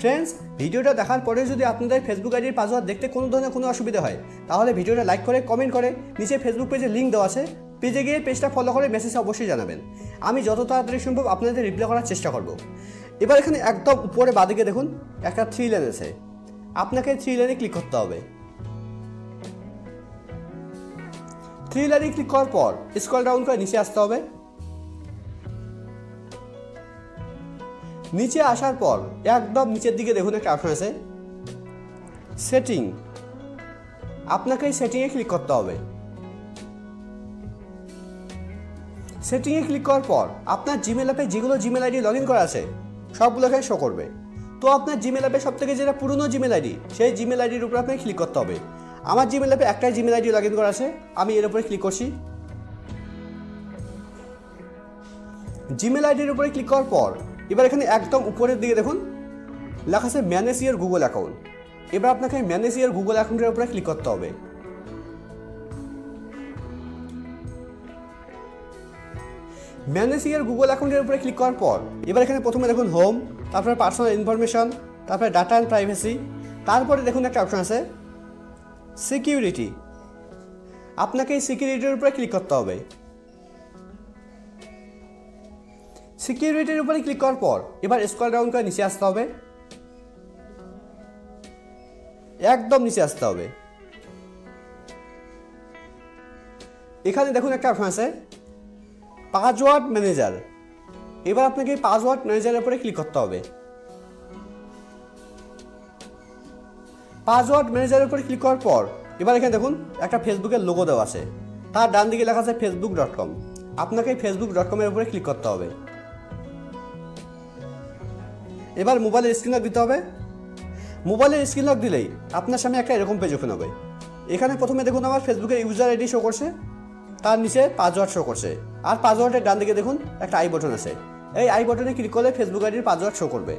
Friends ভিডিওটা দেখার পরে যদি আপনাদের ফেসবুক আইডির পাসওয়ার্ড দেখতে কোনো ধরনের কোনো অসুবিধা হয়, তাহলে ভিডিওটা লাইক করে কমেন্ট করে, নিচে ফেসবুক পেজে লিঙ্ক দেওয়া আছে। পেজে গিয়ে পেজটা ফলো করে মেসেজ অবশ্যই জানাবেন। আমি যত তাড়াতাড়ি সম্ভব আপনাদের রিপ্লাই করার চেষ্টা করব। এবার এখানে একদম উপরে বাদিকে দেখুন, একটা থ্রি লেন আছে। আপনাকে থ্রি লেনে ক্লিক করতে হবে। থ্রি লাইনে ক্লিক করার পর স্ক্রল ডাউন করে নিচে আসতে হবে। নিচে আসার পর একদম নিচের দিকে দেখুন একটা অপশন আছে সেটিং আপনাকে এই সেটিংয়ে ক্লিক করতে হবে। সেটিংয়ে ক্লিক করার পর আপনার জিমেল অ্যাপে যেগুলো জিমেল আইডি লগ ইন করা আছে, সবগুলোকে শো করবে। তো আপনার জিমেল অ্যাপে সব থেকে যেটা পুরনো জিমেল আইডি সেই জিমেল আইডির উপর আপনাকে ক্লিক করতে হবে। আমার জিমেল অ্যাপে একটাই জিমেল আইডি লগ ইন করা আছে, আমি এর উপরে ক্লিক করছি। জিমেল আইডির উপরে ক্লিক করার পর এবার এখানে একদম উপরের দিকে দেখুন, লেখা আছে ম্যানেজ ইয়ার গুগল অ্যাকাউন্ট। এবার আপনাকে ম্যানেজ ইয়ার গুগল অ্যাকাউন্টের উপরে ক্লিক করতে হবে। ম্যানেজ ইয়ার গুগল অ্যাকাউন্টের উপরে ক্লিক করার পর, এবার এখানে প্রথমে দেখুন হোম তারপরে পার্সোনাল ইনফরমেশন তারপরে ডাটা অ্যান্ড প্রাইভেসি তারপরে দেখুন একটা অপশন আছে সিকিউরিটি আপনাকে এই সিকিউরিটির উপরে ক্লিক করতে হবে। সিকিউরিটির উপরে ক্লিক করার পর এবার স্ক্রল ডাউন করে নিচে আসতে হবে। একদম নিচে আসতে হবে। এখানে দেখুন একটা অপশন আছে, পাসওয়ার্ড ম্যানেজার। এবার আপনাকে পাসওয়ার্ড ম্যানেজারের উপরে ক্লিক করতে হবে। পাসওয়ার্ড ম্যানেজারের উপরে ক্লিক করার পর এবার এখানে দেখুন একটা ফেসবুকের লোগো দেওয়া আছে। তার ডান দিকে লেখা আছে ফেসবুক ডট কম। আপনাকে ফেসবুক ডট কমের উপরে ক্লিক করতে হবে। এবার মোবাইলের স্ক্রিন লক দিতে হবে। মোবাইলের স্ক্রিন লক দিলেই আপনার সামনে একটা এরকম পেজ ওপেন হবে। এখানে প্রথমে দেখুন আমার ফেসবুকে ইউজার আইডি শো করছে, তার নিচে পাসওয়ার্ড শো করছে। আর পাসওয়ার্ডের ডান দিকে দেখুন একটা আই বটন আছে। এই আই বটনে ক্লিক করলে ফেসবুক আইডির পাসওয়ার্ড শো করবে।